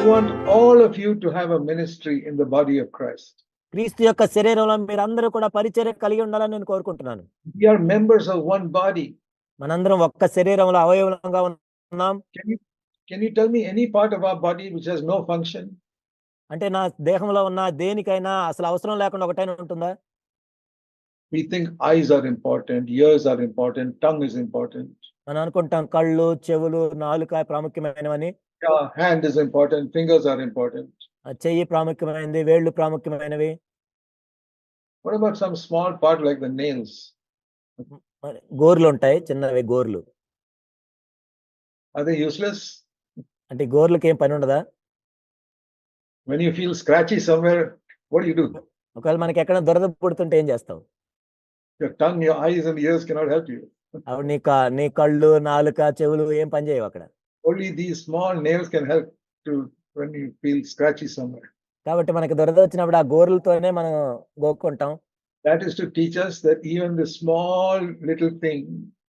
I want all of you to have a ministry in the body of Christ. క్రీస్తు యొక్క శరీరంలో మీరందరూ కూడా పరిచర్య కలిగి ఉండాలని నేను కోరుకుంటున్నాను We are members of one body. మనందరం ఒక్క శరీరంలో అవయవంగా ఉన్నాం Can you, can you tell me any part of our body which has no function? అంటే నా దేహంలో ఉన్న దేనికైనా అసలు అవసరం లేకుండా ఒకటైనా ఉంటుందా We think eyes are important, ears are important, tongue is important, మనం అనుకుంటాం కళ్ళు చెవులు నాలుక ప్రాముఖ్యమైనవని hand is important fingers are important చెయ్యి ప్రాముఖ్యమైనది వేళ్ళు ప్రాముఖ్యమైనవి. What about some small part like the nails గోర్లు ఉంటాయి చిన్నవి గోర్లు. అది యూస్లెస్ అంటే గోర్లకి ఏం పని ఉండదా? When you feel scratchy somewhere what you do ఒకవేళ మనకి ఎక్కడ దొరద పుడుతుంటే ఏం చేస్తావు? Your tongue your eyes and ears cannot help you అవ్ నీ కా నీ కళ్ళు నాలుక చెవులు ఏం పని చేయవు అక్కడ. Only these small nails can help to when you feel scratchy somewhere. కాబట్టి మనకి దురద వచ్చినప్పుడు ఆ గోర్లతోనే మనం గోక్కుంటాం That is to teach us that even the small little thing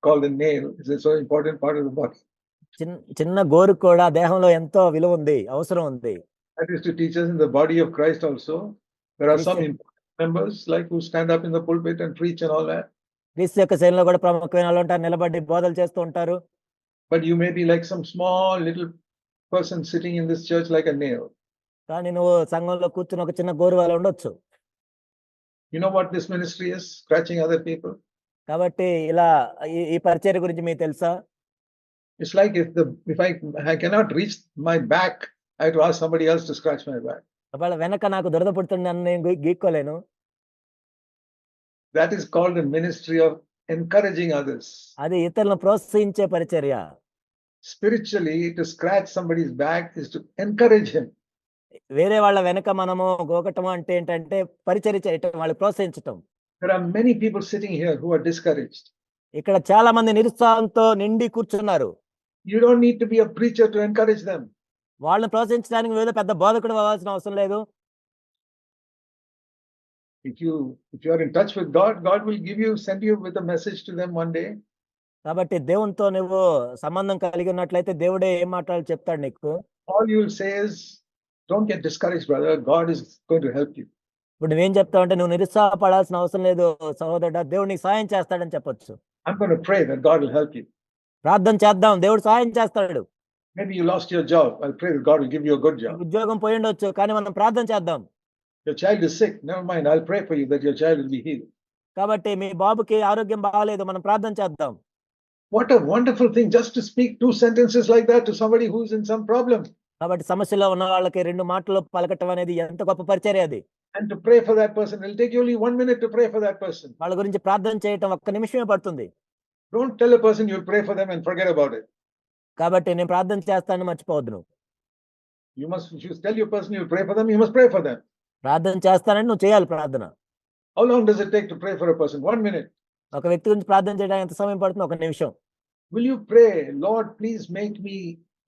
called a nail is a so important part of the body. చిన్న చిన్న గోరు కూడా దేహంలో ఎంతో విలువ ఉంది అవసరం ఉంది That is to teach us in the body of Christ also. There are some Christian- important members like who stand up in the pulpit and preach and all that. క్రీస్తు యొక్క శైలిలో కూడా ప్రముఖమైన వాళ్ళు ఉంటారు నిలబడి బోధలు చేస్తూ ఉంటారు But you may be like some small little person sitting in this church like a nail. కానీ నువ్వు సంఘంలో కూర్చుని ఒక చిన్న గోరు వాళ్ళు ఉండొచ్చు You know what this ministry is? Scratching other people. కాబట్టి ఇలా ఈ పరిచర్య గురించి మీకు తెలుసా It's like if the if I I cannot reach my back, I have to ask somebody else to scratch my back. ఒకవేళ వెనక నాకు దురద పుడుతుంది నేను గీక్కోలేను That is called a ministry of encouraging others. అది ఇతరులను ప్రోత్సహించే పరిచర్య Spiritually, to scratch somebody's back is to encourage him. వేరే వాళ్ళ వెనక మనము గోకటం అంటే ఏంటంటే పరిచర్య చేయటం వాళ్ళు ప్రోత్సహించటం There are many people sitting here who are discouraged. ఇక్కడ చాలా మంది నిరుత్సాహంతో నిండి కూర్చున్నారు You don't need to be a preacher to encourage them. వాళ్ళని ప్రోత్సహించడానికి ఏదో పెద్ద బోధకుడు అవ్వాల్సిన అవసరం లేదు If you if you are in touch with God, God will give you send you with a message to them one day. కాబట్టి దేవునితో నువ్వు సంబంధం కలిగి ఉన్నట్లయితే దేవుడే ఏం మాట్లాడాలి చెప్తాడు నీకు All you will say is, "Don't get discouraged, brother. God is going to help you." ఇప్పుడు నువ్వేం చెప్తావు అంటే నువ్వు నిరుత్సాహపడాల్సిన అవసరం లేదు సహోదరుడా దేవుడు నీకు సాయం చేస్తాడని చెప్పొచ్చు I'm going to pray that God will help you. ప్రార్థన చేద్దాం దేవుడు సాయం చేస్తాడు Maybe you lost your job. I'll pray that God will give you a good job. ఉద్యోగం పోయి ఉండొచ్చు కానీ మనం ప్రార్థన చేద్దాం Your child is sick. Never mind. I'll pray for you that your child will be healed. కాబట్టి మీ బాబుకి ఆరోగ్యం బాగాలేదు మనం ప్రార్థన చేద్దాం What a wonderful thing just to speak two sentences like that to somebody who's in some problem కాబట్టి సమస్యలో ఉన్న వాళ్ళకి రెండు మాటలు పలకటం అనేది ఎంత గొప్ప పరిచర్య అది and to pray for that person. It'll take you only one minute to pray for that person. వాళ్ళ గురించి ప్రార్థన చేయటం ఒక్క నిమిషమే పడుతుంది Don't tell a person you'll pray for them and forget about it. కాబట్టి నేను ప్రార్థన చేస్తానని మర్చిపోవద్దు నువ్వు You must, if you tell your person you'll pray for them, you must pray for them. ప్రార్థన చేస్తానని నువ్వు చేయాలి ప్రార్థన. How long does it take to pray for a person 1 minute ఒక వ్యక్తి గురించి ప్రార్థన చేయడానికి ఎంత సమయం పడుతుంది ఒక నిమిషం. Will you pray lord please make me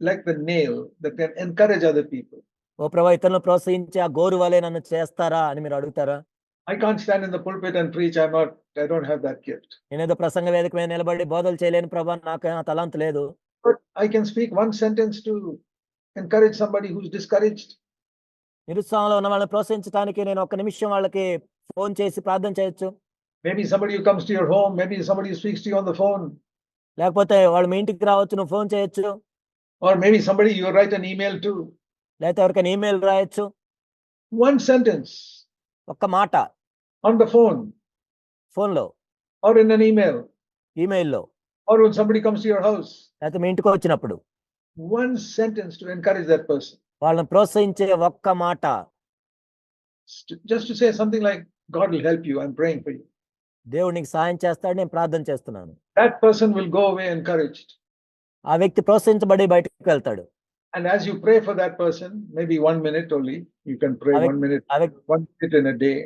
like the nail that can encourage other people ఓ ప్రభు ఇతరులను ప్రోత్సహించి ఆ గోరు వలె నన్ను చేస్తారా అని మీరు అడుగుతారా? I can't stand in the pulpit and preach I not I don't have that gift నేను ఏదో ప్రసంగ వేదిక మీద నిలబడి బోధలు చేయలేను ప్రభు నాకు ఆ తలంత లేదు. But I can speak one sentence to encourage somebody who is discouraged నిరుత్సాహంలో ఉన్న వాళ్ళని ప్రోత్సహించడానికి నేను ఒక నిమిషం వాళ్ళకి ఫోన్ చేసి ప్రార్థన చేయొచ్చు. Maybe somebody you comes to your home maybe somebody speaks to you on the phone లేకపోతే వాళ్ళు మీ ఇంటికి రావచ్చు నువ్వు ఫోన్ చేయొచ్చు. Or maybe somebody you write an email to లేకపోతే ఎవరికి ఈమెయిల్ రాయొచ్చు. వన్ సెంటెన్స్ ఒక మాట. ఆన్ ద ఫోన్ ఫోన్లో or in an email ఈమెయిల్లో or one somebody comes to your house లేకపోతే మీ ఇంటికి వచ్చినప్పుడు. One sentence to encourage that person వాళ్ళని ప్రోత్సహించే ఒక్క మాట Just to say something like, God will help you, I'm praying for you. దేవుడు నీకు సాయం చేస్తాడు నేను ప్రార్థన చేస్తున్నాను That person will go away encouraged. ఆ వ్యక్తి ప్రోత్సహించబడి బయటకు వెళ్తాడు And as you pray for that person, maybe one minute only, you can pray Avik- one minute, ఆ వ్యక్తి one minute in a day.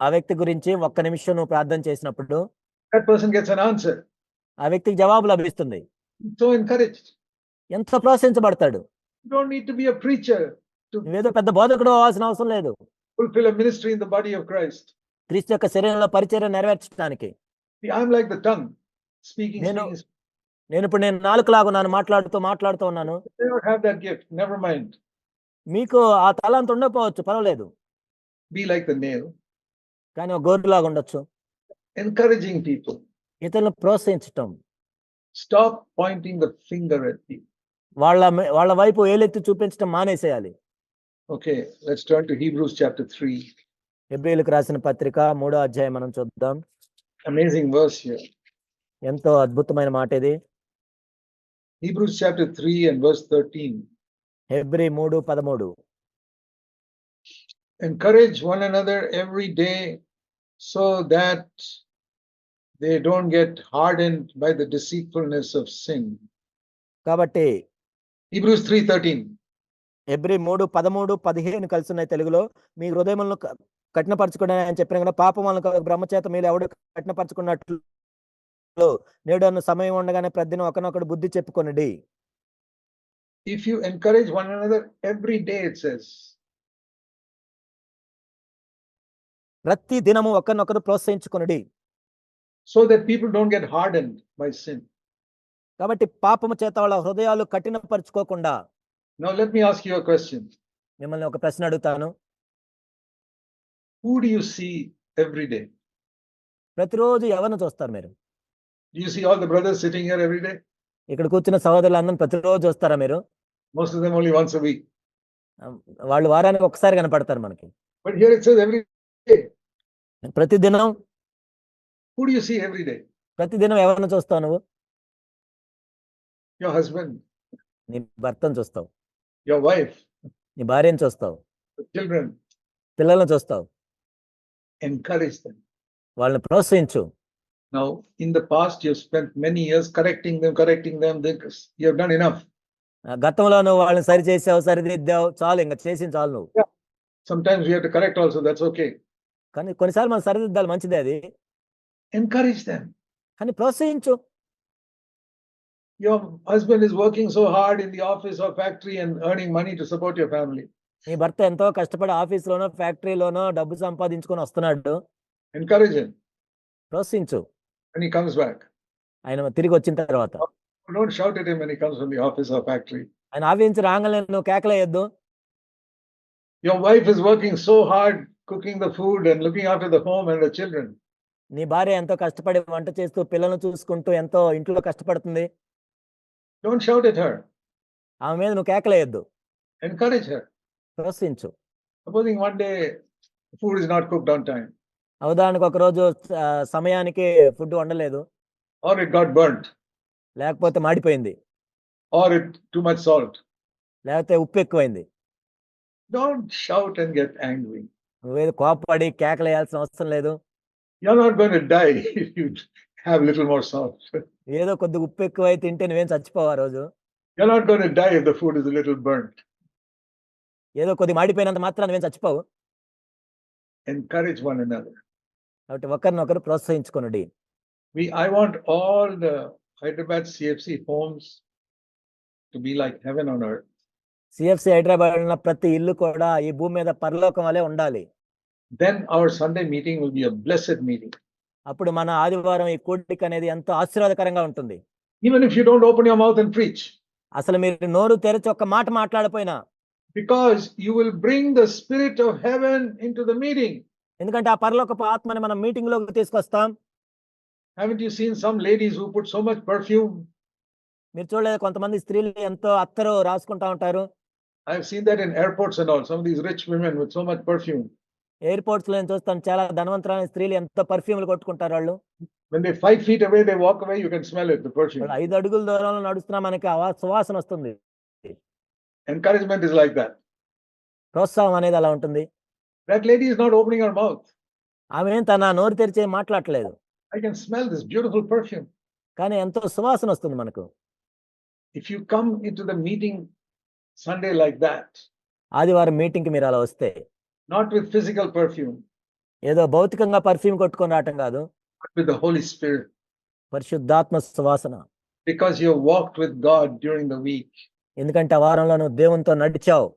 ఆ వ్యక్తి గురించి ఒక్క నిమిషం నువ్వు ప్రార్థన చేసినప్పుడు That person gets an answer. ఆ వ్యక్తికి జవాబు లభిస్తుంది So encouraged. ఎంత ప్రోత్సహించబడతాడు don't need to be a preacher to లేదు పెద్ద బోధకుడు అవసరం అవసరం లేదు. Fulfil a ministry in the body of Christ క్రీస్తు యొక్క శరీరంలో పరిచర్య నెరవేర్చడానికి. I am like the tongue speaking నేను ఇప్పుడు నేను నాలుక లాగా ఉన్నాను మాట్లాడుతూ మాట్లాడుతూ ఉన్నాను. Have that gift never mind మీకు ఆ తలంత ఉండకపోవచ్చు పర్వాలేదు. బి లైక్ ద నేల్ కానీ గోర్డ్ లాగా ఉండొచ్చు. ఎన్కరేజింగ్ పీపుల్ ఇతరులను ప్రోత్సహించటం. Stop pointing the finger at people వాళ్ళ మె- వాళ్ళ వైపు ఏలెత్తి చూపించడం మానేసేయాలి Okay, let's turn to Hebrews chapter 3. ఎబ్రిలకు రాసిన పత్రిక మూడో అధ్యాయం మనం చూద్దాం Amazing verse here. ఎంతో అద్భుతమైన మాట ఇది Hebrews chapter 3 and verse 13. హెబ్రి మూడు పదమూడు Encourage one another every day so that they don't get hardened by the deceitfulness of sin. కాబట్టి Hebrews 3:13. ఎబ్రి మూడు పదమూడు పదిహేను కలిసి ఉన్నాయి తెలుగులో మీ హృదయములను క- కఠినపరచుకోవడం అని చెప్పిన కదా పాపం కలుగు బ్రహ్మచేత మీరు ఎవడు కఠినపరచుకున్నట్లు నేడు అన్న సమయం ఉండగానే ప్రతిదిన ఒకనొకడు బుద్ధి చెప్పుకొనిడి If you encourage one another every day, it says, ప్రతి దినము ఒకరినొకరు ప్రోత్సహించుకొనిడి so that people don't get hardened by sin. కాబట్టి పాపము చేత వాళ్ళ హృదయాలు కఠినపరుచుకోకుండా నౌ మిమ్మల్ని ఒక ప్రశ్న అడుగుతాను. ప్రతిరోజు ఎవరిని చూస్తారు మీరు? You see all the brothers ఇక్కడ కూర్చున్న సోదరులందరం ప్రతిరోజు వస్తారా మీరు? మోస్ట్ వాళ్ళు వారానికి ఒకసారి కనపడతారు మనకి. ప్రతిదినం ప్రతిదినం ఎవరిని చూస్తావు నువ్వు? Your husband, నీ భర్తను చూస్తావు your wife, నీ భార్యను చూస్తావు children. పిల్లలను చూస్తావు Encourage them. వాళ్ళని ప్రోత్సహించు Now, in the past, you've spent many years correcting them, correcting them. This- You have done enough. ఆ, గతంలో నువ్వు వాళ్ళని సరి చేసావు సరిదిద్దావు చాలు ఇంకా చేసింది చాలు నువ్వు Sometimes we have to correct also. That's okay. కానీ కొన్నిసార్లు మనం సరిదిద్దాలి మంచిదే అది Encourage them. కానీ ప్రోత్సహించు Your husband is working so hard in the office or factory and earning money to support your family. నీ భర్త ఎంతో కష్టపడి ఆఫీస్లోనో ఫ్యాక్టరీలోనో డబ్బు సంపాదించుకొని వస్తున్నాడు Encourage him ప్రోత్సహించు when he comes back. ఆయన తిరిగి వచ్చిన తర్వాత Don't shout at him when he comes from the office or factory. ఆయన ఆఫీస్ రాగానే నువ్వు కేకలేయద్దు Your wife is working so hard cooking the food and looking after the home and the children. నీ భార్య ఎంతో కష్టపడి వంట చేస్తూ పిల్లలను చూసుకుంటూ ఎంతో ఇంట్లో కష్టపడుతుంది డోంట్ షౌట్ ఎట్ హర్ ఆమె మీద నువ్వు కేకలేయద్దు. Encourage her ప్రోత్సహించు. Supposing one day food is not cooked on time అవదానికి ఒక రోజు సమయానికి ఫుడ్ వండలేదు. ఆర్ ఇట్ గాట్ బర్న్డ్ లేకపోతే మాడిపోయింది. Or it too much salt లేకపోతే ఉప్పు ఎక్కువైంది. Don't shout and get angry నువ్వేది కోపడి కేకలేయాల్సిన అవసరం లేదు. You are not going to die ఏదో కొద్ది ఉప్పు ఎక్కువ తింటే నువ్వేం చచ్చిపోవా రోజు? ఏదో కొద్ది మాడిపోయినంత మాత్రం నువ్వేం చచ్చిపోవు? ఎన్కరేజ్ వన్ అనదర్ ప్రోత్సహించుకోండి వి హోమ్స్ టు హైదరాబాద్ ప్రతి ఇల్లు కూడా ఈ భూమి మీద పరలోకం వలే ఉండాలి. Then Sunday meeting will meeting అప్పుడు మన ఆదివారం ఈ కోడిక అనేది ఎంతో ఆశీర్వాదకరంగా ఉంటుంది. అసలు మీరు నోరు తెరచి ఒక్క మాట మాట్లాడపోయినా because you will bring the spirit of heaven into meeting ఎందుకంటే ఆ పరలోక ఆత్మని మనం మీటింగ్లో తీసుకొస్తాం. Haven't you seen some ladies who put so much perfume మీరు చూడలేదు కొంతమంది స్త్రీలు ఎంతో అత్తరు రాసుకుంటా ఉంటారు. I have seen that in airports and all some of these rich women with so much perfume ఎయిర్పోర్ట్స్లో నేను చూస్తాను చాలా ధనవంతమైన స్త్రీలు ఎంతో పర్ఫ్యూమ్లు కొట్టుకుంటారు వాళ్ళు When they five feet away, they walk away, you can smell it, the perfume. వాళ్ళు ఐదు అడుగుల దూరంలో నడుస్తున్నా మనకి ఆ సువాసన వస్తుంది Encouragement is like that. ప్రోత్సాహం అనేది అలా ఉంటుంది That lady is not opening her mouth. ఆమె ఏం తన నోరు తెరిచి మాట్లాడట్లేదు I can smell this beautiful perfume. కానీ ఎంతో సువాసన వస్తుంది మనకు If you come into the meeting Sunday like that, ఆదివారం మీటింగ్కి మీరు అలా వస్తే నాట్ విత్ ఫిజికల్ పర్ఫ్యూమ్ ఏదో భౌతికంగా పర్ఫ్యూమ్ కొట్టుకొని రావటం కాదు. విత్ హోలీ స్పిరిట్ పరిశుద్ధాత్మ సువాసన. Because you walk with God during the week ఎందుకంటే ఆ వారంలో నువ్వు దేవునితో నడిచావు.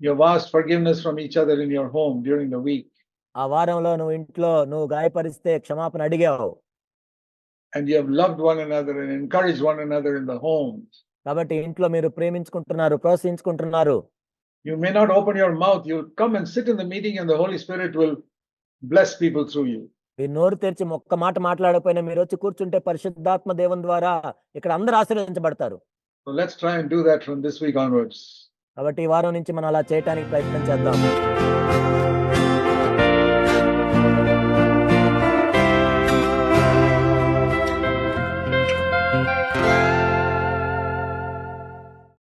You was forgiveness from each other in your home during the week ఆ వారంలో నువ్వు ఇంట్లో నువ్వు గాయపరిస్తే క్షమాపణ అడిగావు. And you have loved one another and encourage one another in the home కాబట్టి ఇంట్లో మీరు ప్రేమించుకుంటున్నారు ప్రోత్సహించుకుంటున్నారు. You may not open your mouth. You'll come and sit in the meeting, and the Holy Spirit will bless people through you. మీరు నోరు తెరిచి ఒక్క మాట మాట్లాడకపోయినా మీరు వచ్చి కూర్చుంటే పరిశుద్ధాత్మ దేవుని ద్వారా ఇక్కడ అందరూ ఆశీర్వదించబడతారు. కాబట్టి ఈ వారం నుంచి మనం అలా చేయటానికి ప్రయత్నం చేద్దాం